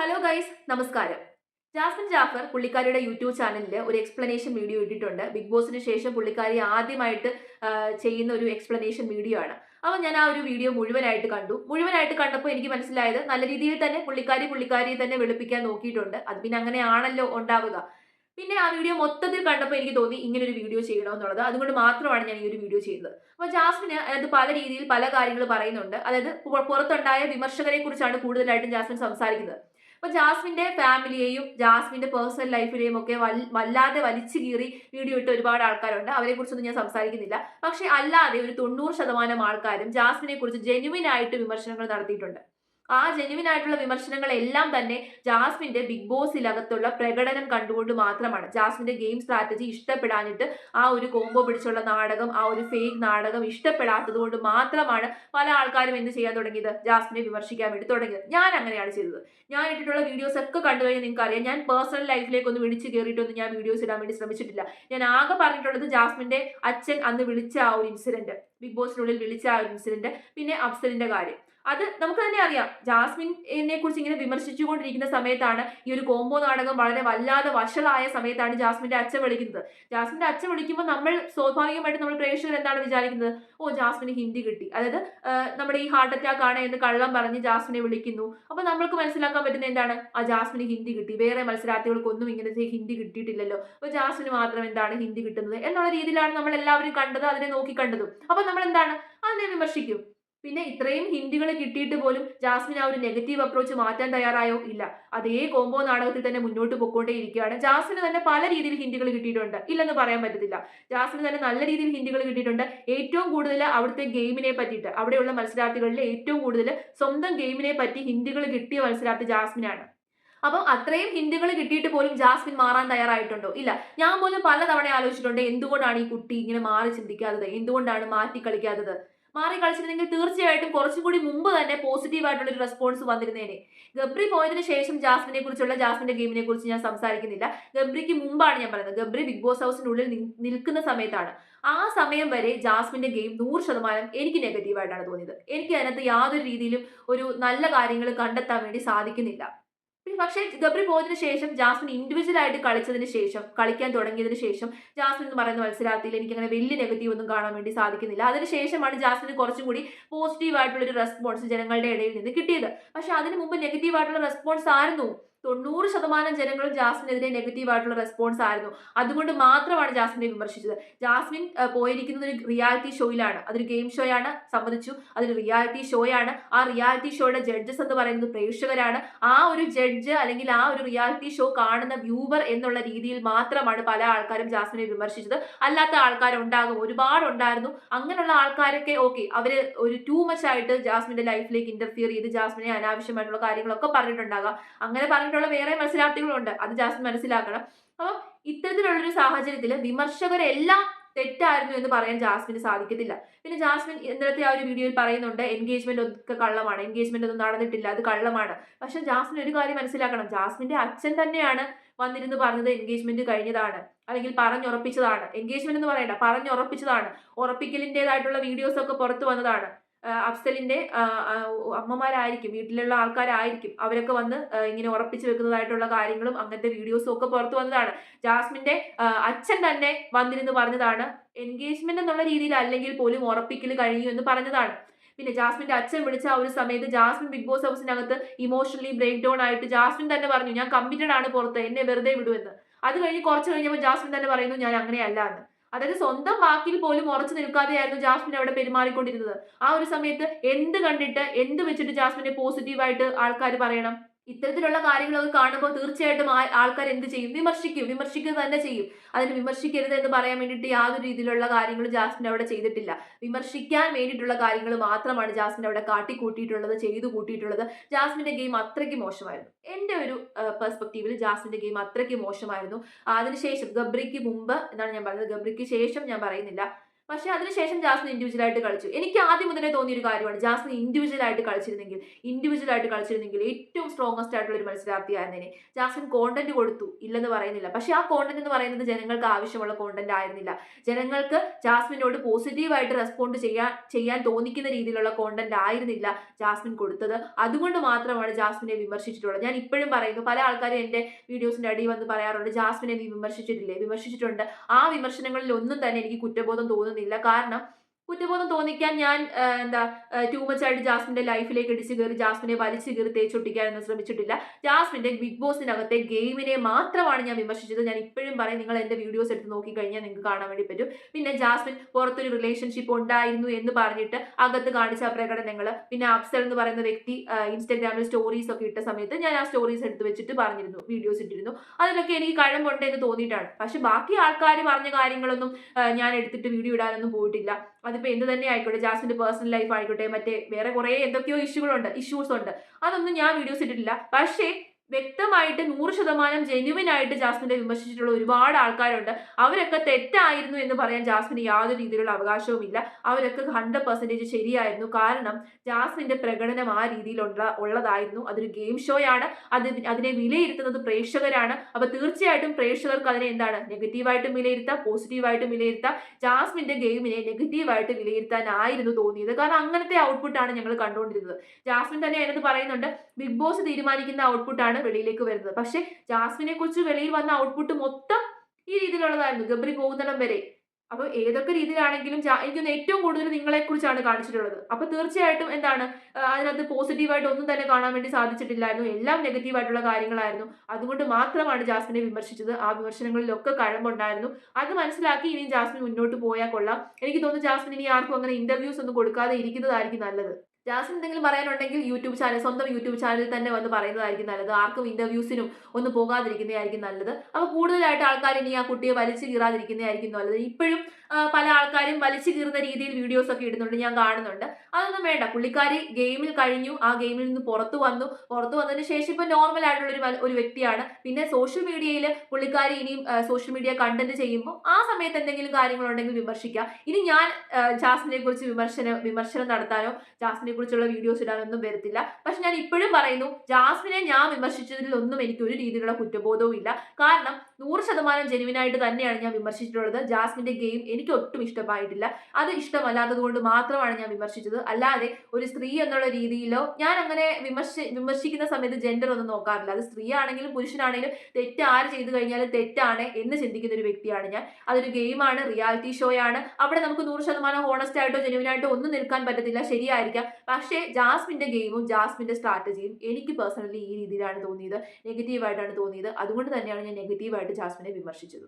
Hello guys നമസ്കാരം. ജാസ്മിൻ ജാഫർ പുള്ളിക്കാരിയുടെ YouTube ചാനലിൽ ഒരു എക്സ്പ്ലനേഷൻ വീഡിയോ ഇട്ടിട്ടുണ്ട്. ബിഗ് ബോസിന് ശേഷം പുള്ളിക്കാരി ആദ്യമായിട്ട് ചെയ്യുന്ന ഒരു എക്സ്പ്ലനേഷൻ വീഡിയോ ആണ്. അപ്പോൾ ഞാൻ ആ ഒരു വീഡിയോ മുഴുവനായിട്ട് കണ്ടു. മുഴുവനായിട്ട് കണ്ടപ്പോൾ എനിക്ക് മനസ്സിലായത് നല്ല രീതിയിൽ തന്നെ പുള്ളിക്കാരി പുള്ളിക്കാരിയെ തന്നെ വെളുപ്പിക്കാൻ നോക്കിയിട്ടുണ്ട്. അത് പിന്നെ അങ്ങനെയാണല്ലോ ഉണ്ടാവുക. പിന്നെ ആ വീഡിയോ മൊത്തത്തിൽ കണ്ടപ്പോൾ എനിക്ക് തോന്നി ഇങ്ങനെ ഒരു വീഡിയോ ചെയ്യണമെന്നുള്ളത്. അതുകൊണ്ട് മാത്രമാണ് ഞാൻ ഈ ഒരു വീഡിയോ ചെയ്തത് അപ്പോൾ ജാസ്മിന് അത് പല രീതിയിൽ പല കാര്യങ്ങൾ പറയുന്നുണ്ട്. അതായത് പുറത്തുണ്ടായ വിമർശകരെ കുറിച്ചാണ് കൂടുതലായിട്ടും ജാസ്മിൻ സംസാരിക്കുന്നത്. അപ്പൊ ജാസ്മിന്റെ ഫാമിലിയെയും ജാസ്മിന്റെ പേഴ്സണൽ ലൈഫിനെയും ഒക്കെ വല്ലാതെ വലിച്ചു കീറി വീഡിയോ ഇട്ട് ഒരുപാട് ആൾക്കാരുണ്ട്. അവരെ കുറിച്ചൊന്നും ഞാൻ സംസാരിക്കുന്നില്ല. പക്ഷെ അല്ലാതെ ഒരു തൊണ്ണൂറ് ശതമാനം ആൾക്കാരും ജാസ്മിനെ കുറിച്ച് ജെന്യുവിൻ ആയിട്ട് വിമർശനങ്ങൾ നടത്തിയിട്ടുണ്ട്. ആ ജെന്യുവിൻ ആയിട്ടുള്ള വിമർശനങ്ങളെല്ലാം തന്നെ ജാസ്മിന്റെ ബിഗ് ബോസിലകത്തുള്ള പ്രകടനം കണ്ടുകൊണ്ട് മാത്രമാണ്. ജാസ്മിന്റെ ഗെയിം സ്ട്രാറ്റജി ഇഷ്ടപ്പെടാനിട്ട് ആ ഒരു കോംബോ പിടിച്ചുള്ള നാടകം ആ ഒരു ഫേക്ക് നാടകം ഇഷ്ടപ്പെടാത്തത് കൊണ്ട് മാത്രമാണ് പല ആൾക്കാരും എന്ത് ചെയ്യാൻ തുടങ്ങിയത്? ജാസ്മിനെ വിമർശിക്കാൻ വേണ്ടി തുടങ്ങിയത്. ഞാൻ അങ്ങനെയാണ് ചെയ്തത്. ഞാൻ ഇട്ടിട്ടുള്ള വീഡിയോസ് ഒക്കെ കണ്ടു കഴിഞ്ഞാൽ നിങ്ങൾക്ക് അറിയാം ഞാൻ പേഴ്സണൽ ലൈഫിലേക്ക് ഒന്ന് വിളിച്ച് കയറിയിട്ടൊന്നും ഞാൻ വീഡിയോസ് ഇടാൻ വേണ്ടി ശ്രമിച്ചിട്ടില്ല. ഞാൻ ആകെ പറഞ്ഞിട്ടുള്ളത് ജാസ്മിന്റെ അച്ഛൻ അന്ന് വിളിച്ച ആ ഒരു ഇൻസിഡന്റ് ബിഗ് ബോസിനുള്ളിൽ വിളിച്ച ആ ഒരു ഇൻസിഡന്റ് പിന്നെ അഫ്സലിന്റെ കാര്യം. അത് നമുക്ക് തന്നെ അറിയാം. ജാസ്മിനെ കുറിച്ച് ഇങ്ങനെ വിമർശിച്ചുകൊണ്ടിരിക്കുന്ന സമയത്താണ് ഈ ഒരു കോംബോ നാടകം വളരെ വല്ലാതെ വഷളായ സമയത്താണ് ജാസ്മിന്റെ അച്ഛൻ വിളിക്കുന്നത്. ജാസ്മിന്റെ അച്ഛൻ വിളിക്കുമ്പോൾ നമ്മൾ സ്വാഭാവികമായിട്ട് നമ്മൾ പ്രേക്ഷകർ എന്താണ് വിചാരിക്കുന്നത്? ഓ ജാസ്മിന് ഹിന്ദി കിട്ടി. അതായത് നമ്മുടെ ഈ ഹാർട്ട് അറ്റാക്ക് ആണ് എന്ന് കള്ളം പറഞ്ഞ് ജാസ്മിനെ വിളിക്കുന്നു. അപ്പൊ നമ്മൾക്ക് മനസ്സിലാക്കാൻ പറ്റുന്ന എന്താണ്? ആ ജാസ്മിന് ഹിന്ദി കിട്ടി. വേറെ മത്സരാർത്ഥികൾക്കൊന്നും ഇങ്ങനത്തെ ഹിന്ദി കിട്ടിയിട്ടില്ലല്ലോ. അപ്പൊ ജാസ്മിന് മാത്രം എന്താണ് ഹിന്ദി കിട്ടുന്നത്? എന്നുള്ള രീതിയിലാണ് നമ്മൾ എല്ലാവരും കണ്ടത് അതിനെ നോക്കി കണ്ടതും. അപ്പൊ നമ്മൾ എന്താണ് അതിനെ വിമർശിക്കും. പിന്നെ ഇത്രയും ഹിന്ദികൾ കിട്ടിയിട്ട് പോലും ജാസ്മിൻ ആ ഒരു നെഗറ്റീവ് അപ്രോച്ച് മാറ്റാൻ തയ്യാറായോ? ഇല്ല. അതേ കോംബോ നാടകത്തിൽ തന്നെ മുന്നോട്ട് പൊക്കോണ്ടേയിരിക്കുകയാണ്. ജാസ്മിന് തന്നെ പല രീതിയിൽ ഹിന്ദികൾ കിട്ടിയിട്ടുണ്ട്. ഇല്ലെന്ന് പറയാൻ പറ്റത്തില്ല. ജാസ്മിന് തന്നെ നല്ല രീതിയിൽ ഹിന്ദികൾ കിട്ടിയിട്ടുണ്ട്. ഏറ്റവും കൂടുതൽ അവിടുത്തെ ഗെയിമിനെ പറ്റിയിട്ട് അവിടെയുള്ള മത്സരാർത്ഥികളിൽ ഏറ്റവും കൂടുതൽ സ്വന്തം ഗെയിമിനെ പറ്റി ഹിന്ദികൾ കിട്ടിയ മത്സരാർത്ഥി ജാസ്മിനാണ്. അപ്പം അത്രയും ഹിന്ദികൾ കിട്ടിയിട്ട് പോലും ജാസ്മിൻ മാറാൻ തയ്യാറായിട്ടുണ്ടോ? ഇല്ല. ഞാൻ പോലും പലതവണ ആലോചിച്ചിട്ടുണ്ട് എന്തുകൊണ്ടാണ് ഈ കുട്ടി ഇങ്ങനെ മാറി ചിന്തിക്കാത്തത്? എന്തുകൊണ്ടാണ് മാറ്റി കളിക്കാത്തത്? മാറി കളിച്ചിരുന്നെങ്കിൽ തീർച്ചയായിട്ടും കുറച്ചും കൂടി മുമ്പ് തന്നെ പോസിറ്റീവ് ആയിട്ടുള്ള ഒരു റെസ്പോൺസ് വന്നിരുന്നേനെ. ഗബ്രി പോയതിനു ശേഷം ജാസ്മിനെ കുറിച്ചുള്ള ജാസ്മിന്റെ ഗെയിമിനെ കുറിച്ച് ഞാൻ സംസാരിക്കുന്നില്ല. ഗബ്രിക്ക് മുമ്പാണ് ഞാൻ പറയുന്നത്. ഗബ്രി ബിഗ് ബോസ് ഹൗസിന്റെ ഉള്ളിൽ നിൽക്കുന്ന സമയത്താണ്. ആ സമയം വരെ ജാസ്മിന്റെ ഗെയിം നൂറ് ശതമാനം എനിക്ക് നെഗറ്റീവായിട്ടാണ് തോന്നിയത്. എനിക്ക് അതിനകത്ത് യാതൊരു രീതിയിലും ഒരു നല്ല കാര്യങ്ങൾ കണ്ടെത്താൻ വേണ്ടി സാധിക്കുന്നില്ല. പക്ഷേ ഗബ്രി പോയതിനു ശേഷം ജാസ്മിൻ ഇൻഡിവിജ്വൽ ആയിട്ട് കളിച്ചതിന് ശേഷം കളിക്കാൻ തുടങ്ങിയതിന് ശേഷം ജാസ്മിൻ എന്ന് പറയുന്ന മത്സരാർത്ഥിയിൽ എനിക്ക് അങ്ങനെ വലിയ നെഗറ്റീവ് ഒന്നും കാണാൻ വേണ്ടി സാധിക്കുന്നില്ല. അതിനുശേഷമാണ് ജാസ്മിന് കുറച്ചും കൂടി പോസിറ്റീവ് ആയിട്ടുള്ള ഒരു റെസ്പോൺസ് ജനങ്ങളുടെ ഇടയിൽ നിന്ന് കിട്ടിയത്. പക്ഷെ അതിന് മുമ്പ് നെഗറ്റീവ് ആയിട്ടുള്ള റെസ്പോൺസ് ആയിരുന്നു. തൊണ്ണൂറ് ശതമാനം ജനങ്ങളും ജാസ്മിനെതിരെ നെഗറ്റീവ് ആയിട്ടുള്ള റെസ്പോൺസ് ആയിരുന്നു. അതുകൊണ്ട് മാത്രമാണ് ജാസ്മിനെ വിമർശിച്ചത്. ജാസ്മിൻ പോയിരിക്കുന്നത് ഒരു റിയാലിറ്റി ഷോയിലാണ് അതൊരു ഗെയിം ഷോയാണ് സമ്മതിച്ചു. അതൊരു റിയാലിറ്റി ഷോയാണ് ആ റിയാലിറ്റി ഷോയുടെ ജഡ്ജസ് എന്ന് പറയുന്നത് പ്രേക്ഷകരാണ്. ആ ഒരു ജഡ്ജ് അല്ലെങ്കിൽ ആ ഒരു റിയാലിറ്റി ഷോ കാണുന്ന വ്യൂവർ എന്നുള്ള രീതിയിൽ മാത്രമാണ് പല ആൾക്കാരും ജാസ്മിനെ വിമർശിച്ചത്. അല്ലാത്ത ആൾക്കാരുണ്ടാകും ഒരുപാട് ഉണ്ടായിരുന്നു. അങ്ങനെയുള്ള ആൾക്കാരൊക്കെ ഓക്കെ അവർ ഒരു ടൂ മച്ച് ആയിട്ട് ജാസ്മിന്റെ ലൈഫിലേക്ക് ഇന്റർഫിയർ ചെയ്ത് ജാസ്മിനെ അനാവശ്യമായിട്ടുള്ള കാര്യങ്ങളൊക്കെ പറഞ്ഞിട്ടുണ്ടാകാം. അങ്ങനെ പറഞ്ഞിട്ടുള്ള വേറെ മത്സരാർത്ഥികളുണ്ട്. അത് ജാസ്മിൻ മനസ്സിലാക്കണം. അപ്പം ഇത്തരത്തിലുള്ളൊരു സാഹചര്യത്തിൽ വിമർശകരെല്ലാം തെറ്റായിരുന്നു എന്ന് പറയാൻ ജാസ്മിന് സാധിക്കത്തില്ല. പിന്നെ ജാസ്മിൻ ഇന്നലത്തെ ആ ഒരു വീഡിയോയിൽ പറയുന്നുണ്ട് എൻഗേജ്മെന്റ് ഒക്കെ കള്ളമാണ്. എൻഗേജ്മെന്റ് ഒന്നും നടന്നിട്ടില്ല. അത് കള്ളമാണ്. പക്ഷെ ജാസ്മിൻ ഒരു കാര്യം മനസ്സിലാക്കണം. ജാസ്മിന്റെ അച്ഛൻ തന്നെയാണ് വന്നിരുന്ന് പറഞ്ഞത് എൻഗേജ്മെന്റ് കഴിഞ്ഞതാണ്. അല്ലെങ്കിൽ പറഞ്ഞുറപ്പിച്ചതാണ്. എൻഗേജ്മെന്റ് എന്ന് പറയണ്ട. പറഞ്ഞുറപ്പിച്ചതാണ്. ഉറപ്പിക്കലിന്റെതായിട്ടുള്ള വീഡിയോസ് ഒക്കെ പുറത്തു വന്നതാണ്. അഫ്സലിന്റെ അമ്മമാരായിരിക്കും വീട്ടിലുള്ള ആൾക്കാരായിരിക്കും അവരൊക്കെ വന്ന് ഇങ്ങനെ ഉറപ്പിച്ചു വെക്കുന്നതായിട്ടുള്ള കാര്യങ്ങളും അങ്ങനത്തെ വീഡിയോസും ഒക്കെ പുറത്തു വന്നതാണ്. ജാസ്മിന്റെ അച്ഛൻ തന്നെ വന്നിരുന്ന് പറഞ്ഞതാണ് എൻഗേജ്മെന്റ് എന്നുള്ള രീതിയിൽ അല്ലെങ്കിൽ പോലും ഉറപ്പിക്കൽ കഴിഞ്ഞു എന്ന് പറഞ്ഞതാണ്. പിന്നെ ജാസ്മിന്റെ അച്ഛൻ വിളിച്ച ആ ഒരു സമയത്ത് ജാസ്മിൻ ബിഗ് ബോസ് ഹൗസിനകത്ത് ഇമോഷണലി ബ്രേക്ക് ഡൗൺ ആയിട്ട് ജാസ്മിൻ തന്നെ പറഞ്ഞു ഞാൻ കമ്മിറ്റഡ് ആണ് പുറത്ത് എന്നെ വെറുതെ വിടുമെന്ന് അത് കഴിഞ്ഞ് കുറച്ച് കഴിഞ്ഞപ്പോൾ ജാസ്മിൻ തന്നെ പറയുന്നു ഞാൻ അങ്ങനെയല്ല എന്ന്. അതായത് സ്വന്തം വാക്കിൽ പോലും ഉറച്ചു നിൽക്കാതെയായിരുന്നു ജാസ്മിൻ അവിടെ പെരുമാറിക്കൊണ്ടിരുന്നത്. ആ ഒരു സമയത്ത് എന്ത് കണ്ടിട്ട് എന്ത് വെച്ചിട്ട് ജാസ്മിനെ പോസിറ്റീവായിട്ട് ആൾക്കാർ പറയണം? ഇത്തരത്തിലുള്ള കാര്യങ്ങളൊക്കെ കാണുമ്പോൾ തീർച്ചയായിട്ടും ആൾക്കാർ എന്ത് ചെയ്യും? വിമർശിക്കും. വിമർശിക്കുക തന്നെ ചെയ്യും. അതിന് വിമർശിക്കരുത് എന്ന് പറയാൻ വേണ്ടിയിട്ട് യാതൊരു രീതിയിലുള്ള കാര്യങ്ങളും ജാസ്മിൻ അവിടെ ചെയ്തിട്ടില്ല. വിമർശിക്കാൻ വേണ്ടിയിട്ടുള്ള കാര്യങ്ങൾ മാത്രമാണ് ജാസ്മിൻ അവിടെ കാട്ടിക്കൂട്ടിയിട്ടുള്ളത് ചെയ്തു കൂട്ടിയിട്ടുള്ളത്. ജാസ്മിന്റെ ഗെയിം അത്രയ്ക്ക് മോശമായിരുന്നു. എന്റെ ഒരു പെർസ്പെക്റ്റീവിൽ ജാസ്മിന്റെ ഗെയിം അത്രയ്ക്ക് മോശമായിരുന്നു. അതിനുശേഷം ഗബ്രിക്ക് മുമ്പ് എന്നാണ് ഞാൻ പറയുന്നത് ഗബ്രിക്ക് ശേഷം ഞാൻ പറയുന്നില്ല. പക്ഷേ അതിനുശേഷം ജാസ്മിൻ ഇൻഡിവിജ്വൽ ആയിട്ട് കളിച്ചു. എനിക്ക് ആദ്യം മുതലേ തോന്നിയ ഒരു കാര്യമാണ് ജാസ്മിൻ ഇൻഡിവിജ്വൽ ആയിട്ട് കളിച്ചിരുന്നെങ്കിൽ ഇൻഡിവിജ്വൽ ആയിട്ട് കളിച്ചിരുന്നെങ്കിൽ ഏറ്റവും സ്ട്രോങ്ങസ്റ്റ് ആയിട്ടുള്ള ഒരു മത്സരാർത്ഥിയായിരുന്നേനെ ജാസ്മിൻ കോണ്ടന്റ് കൊടുത്തു ഇല്ലെന്ന് പറയുന്നില്ല. പക്ഷേ ആ കോണ്ടന്റ് എന്ന് പറയുന്നത് ജനങ്ങൾക്ക് ആവശ്യമുള്ള കോണ്ടന്റ് ആയിരുന്നില്ല. ജനങ്ങൾക്ക് ജാസ്മിനോട് പോസിറ്റീവായിട്ട് റെസ്പോണ്ട് ചെയ്യാൻ ചെയ്യാൻ തോന്നിക്കുന്ന രീതിയിലുള്ള കോണ്ടന്റ് ആയിരുന്നില്ല ജാസ്മിൻ കൊടുത്തത്. അതുകൊണ്ട് മാത്രമാണ് ജാസ്മിനെ വിമർശിച്ചിട്ടുള്ളത്. ഞാൻ ഇപ്പോഴും പറയുന്നു പല ആൾക്കാരും എന്റെ വീഡിയോസിന്റെ അടിയിൽ വന്ന് പറയാറുണ്ട് ജാസ്മിനെ വിമർശിച്ചിട്ടില്ലേ? വിമർശിച്ചിട്ടുണ്ട്. ആ വിമർശനങ്ങളിൽ ഒന്നും തന്നെ എനിക്ക് കുറ്റബോധം തോന്നുന്നില്ല. കാരണം കുറ്റബോധം തോന്നിക്കാൻ ഞാൻ എന്താ ടൂ മച്ച് ആയിട്ട് ജാസ്മിന്റെ ലൈഫിലേക്ക് ഇടിച്ചു കയറി ജാസ്മിനെ വലിച്ചു കയറി തേച്ചൊട്ടിക്കാനൊന്നും ശ്രമിച്ചിട്ടില്ല. ജാസ്മിന്റെ ബിഗ് ബോസിനകത്തെ ഗെയിമിനെ മാത്രമാണ് ഞാൻ വിമർശിച്ചത്. ഞാൻ ഇപ്പോഴും പറയും നിങ്ങൾ എന്റെ വീഡിയോസ് എടുത്ത് നോക്കി കഴിഞ്ഞാൽ നിങ്ങൾക്ക് കാണാൻ വേണ്ടി പറ്റും. പിന്നെ ജാസ്മിൻ പുറത്തൊരു റിലേഷൻഷിപ്പ് ഉണ്ടായിരുന്നു എന്ന് പറഞ്ഞിട്ട് അകത്ത് കാണിച്ച പ്രകടനങ്ങൾ. പിന്നെ അഫ്സൽ എന്ന് പറയുന്ന വ്യക്തി ഇൻസ്റ്റാഗ്രാമിൽ സ്റ്റോറീസ് ഒക്കെ ഇട്ട സമയത്ത് ഞാൻ ആ സ്റ്റോറീസ് എടുത്ത് വെച്ചിട്ട് പറഞ്ഞിരുന്നു വീഡിയോസ് ഇട്ടിരുന്നു. അതിലൊക്കെ എനിക്ക് കഴമ്പുണ്ട് എന്ന് തോന്നിയിട്ടാണ്. പക്ഷെ ബാക്കി ആൾക്കാർ പറഞ്ഞ കാര്യങ്ങളൊന്നും ഞാൻ എടുത്തിട്ട് വീഡിയോ ഇടാനൊന്നും പോയിട്ടില്ല. അതിപ്പോൾ എന്ത് തന്നെ ആയിക്കോട്ടെ ജാസ്മിന്റെ പേഴ്സണൽ ലൈഫ് ആയിക്കോട്ടെ മറ്റേ വേറെ കുറേ എന്തൊക്കെയോ ഇഷ്യൂകളുണ്ട് ഇഷ്യൂസ് ഉണ്ട്. അതൊന്നും ഞാൻ വീഡിയോസ് ഇട്ടിട്ടില്ല. പക്ഷേ വ്യക്തമായിട്ട് നൂറ് ശതമാനം ജെന്യുവിൻ ആയിട്ട് ജാസ്മിനെ വിമർശിച്ചിട്ടുള്ള ഒരുപാട് ആൾക്കാരുണ്ട്. അവരൊക്കെ തെറ്റായിരുന്നു എന്ന് പറയാൻ ജാസ്മിന് യാതൊരു രീതിയിലുള്ള അവകാശവും ഇല്ല. അവരൊക്കെ ഹൺഡ്രഡ് പെർസെന്റേജ് ശരിയായിരുന്നു. കാരണം ജാസ്മിന്റെ പ്രകടനം ആ രീതിയിലുള്ള ഉള്ളതായിരുന്നു. അതൊരു ഗെയിം ഷോയാണ് അത് അതിനെ വിലയിരുത്തുന്നത് പ്രേക്ഷകരാണ്. അപ്പൊ തീർച്ചയായിട്ടും പ്രേക്ഷകർക്ക് അതിനെ എന്താണ്? നെഗറ്റീവായിട്ടും വിലയിരുത്താം പോസിറ്റീവായിട്ടും വിലയിരുത്താം. ജാസ്മിന്റെ ഗെയിമിനെ നെഗറ്റീവായിട്ട് വിലയിരുത്താനായിരുന്നു തോന്നിയത്. കാരണം അങ്ങനത്തെ ഔട്ട്പുട്ടാണ് ഞങ്ങൾ കണ്ടുകൊണ്ടിരുന്നത്. ജാസ്മിൻ തന്നെ അതിനകത്ത് പറയുന്നുണ്ട് ബിഗ് ബോസ് തീരുമാനിക്കുന്ന ഔട്ട്പുട്ടാണ് വെളിയിലേക്ക് വരുന്നത്. പക്ഷെ ജാസ്മിനെ കുറിച്ച് വെളിയിൽ വന്ന ഔട്ട്പുട്ട് മൊത്തം ഈ രീതിയിലുള്ളതായിരുന്നു. ഗബ്രി പോകുന്നിടം വരെ. അപ്പൊ ഏതൊക്കെ രീതിയിലാണെങ്കിലും എനിക്കൊന്ന് എനിക്ക് ഏറ്റവും കൂടുതൽ നിങ്ങളെ കുറിച്ചാണ് കാണിച്ചിട്ടുള്ളത്. അപ്പൊ തീർച്ചയായിട്ടും എന്താണ് അതിനകത്ത് പോസിറ്റീവായിട്ട് ഒന്നും തന്നെ കാണാൻ വേണ്ടി സാധിച്ചിട്ടില്ലായിരുന്നു. എല്ലാം നെഗറ്റീവായിട്ടുള്ള കാര്യങ്ങളായിരുന്നു. അതുകൊണ്ട് മാത്രമാണ് ജാസ്മിനെ വിമർശിച്ചത്. ആ വിമർശനങ്ങളിലൊക്കെ കഴമ്പുണ്ടായിരുന്നു. അത് മനസ്സിലാക്കി ഇനി ജാസ്മിൻ മുന്നോട്ട് പോയാൽ കൊള്ളാം. എനിക്ക് തോന്നുന്നു ജാസ്മിൻ ഇനി ആർക്കും അങ്ങനെ ഇന്റർവ്യൂസ് ഒന്നും കൊടുക്കാതെ ഇരിക്കുന്നതായിരിക്കും നല്ലത്. ജാസ്മിൻ എന്തെങ്കിലും പറയാനുണ്ടെങ്കിൽ യൂട്യൂബ് ചാനൽ സ്വന്തം യൂട്യൂബ് ചാനലിൽ തന്നെ വന്ന് പറയുന്നതായിരിക്കും നല്ലത്. ആർക്കും ഇന്റർവ്യൂസിനും ഒന്നും പോകാതിരിക്കുന്നതായിരിക്കും നല്ലത്. അപ്പോൾ കൂടുതലായിട്ട് ആൾക്കാർ ഇനി ആ കുട്ടിയെ വലിച്ചു കീറാതിരിക്കുന്നതായിരിക്കും നല്ലത്. ഇപ്പോഴും പല ആൾക്കാരും വലിച്ചു കീറുന്ന രീതിയിൽ വീഡിയോസ് ഒക്കെ ഇടുന്നുണ്ട് ഞാൻ കാണുന്നുണ്ട്. അതൊന്നും വേണ്ട. പുള്ളിക്കാരി ഗെയിമിൽ കഴിഞ്ഞു. ആ ഗെയിമിൽ നിന്ന് പുറത്തു വന്നു. പുറത്തു വന്നതിന് ശേഷം ഇപ്പോൾ നോർമൽ ആയിട്ടുള്ള ഒരു ഒരു വ്യക്തിയാണ്. പിന്നെ സോഷ്യൽ മീഡിയയിൽ പുള്ളിക്കാരി ഇനിയും സോഷ്യൽ മീഡിയ കണ്ടന്റ് ചെയ്യുമ്പോൾ ആ സമയത്ത് എന്തെങ്കിലും കാര്യങ്ങളുണ്ടെങ്കിൽ വിമർശിക്കാം. ഇനി ഞാൻ ജാസിനെ കുറിച്ച് വിമർശനം വിമർശനം നടത്താനോ ജാസ്മിനെ കുറിച്ചുള്ള വീഡിയോസ് ഇടാനൊന്നും വരത്തില്ല. പക്ഷെ ഞാൻ ഇപ്പോഴും പറയുന്നു ജാസ്മിനെ ഞാൻ വിമർശിച്ചതിൽ ഒന്നും എനിക്ക് ഒരു രീതിയിലുള്ള കുറ്റബോധവും ഇല്ല കാരണം നൂറ് ശതമാനം ജെനുവിനായിട്ട് തന്നെയാണ് ഞാൻ വിമർശിച്ചിട്ടുള്ളത്. ജാസ്മിന്റെ ഗെയിം എനിക്ക് ഒട്ടും ഇഷ്ടമായിട്ടില്ല. അത് ഇഷ്ടമല്ലാത്തത് കൊണ്ട് മാത്രമാണ് ഞാൻ വിമർശിച്ചത്. അല്ലാതെ ഒരു സ്ത്രീ എന്നുള്ള രീതിയിലോ ഞാൻ അങ്ങനെ വിമർശി വിമർശിക്കുന്ന സമയത്ത് ജെൻഡർ ഒന്നും നോക്കാറില്ല. അത് സ്ത്രീ ആണെങ്കിലും പുരുഷനാണെങ്കിലും തെറ്റ് ആര് ചെയ്തു കഴിഞ്ഞാലും തെറ്റാണ് എന്ന് ചിന്തിക്കുന്ന ഒരു വ്യക്തിയാണ് ഞാൻ. അതൊരു ഗെയിമാണ് റിയാലിറ്റി ഷോ ആണ്. അവിടെ നമുക്ക് നൂറ് ശതമാനം ഹോണസ്റ്റ് ആയിട്ടോ ജെനുവിനായിട്ടോ ഒന്നും നിൽക്കാൻ പറ്റത്തില്ല. ശരിയായിരിക്കാം. പക്ഷേ ജാസ്മിന്റെ ഗെയിമും ജാസ്മിന്റെ സ്ട്രാറ്റജിയും എനിക്ക് പേഴ്സണലി ഈ രീതിയിലാണ് തോന്നിയത്. നെഗറ്റീവായിട്ടാണ് തോന്നിയത്. അതുകൊണ്ട് തന്നെയാണ് ഞാൻ നെഗറ്റീവായിട്ട് ജാസ്മിനെ വിമർശിച്ചത്.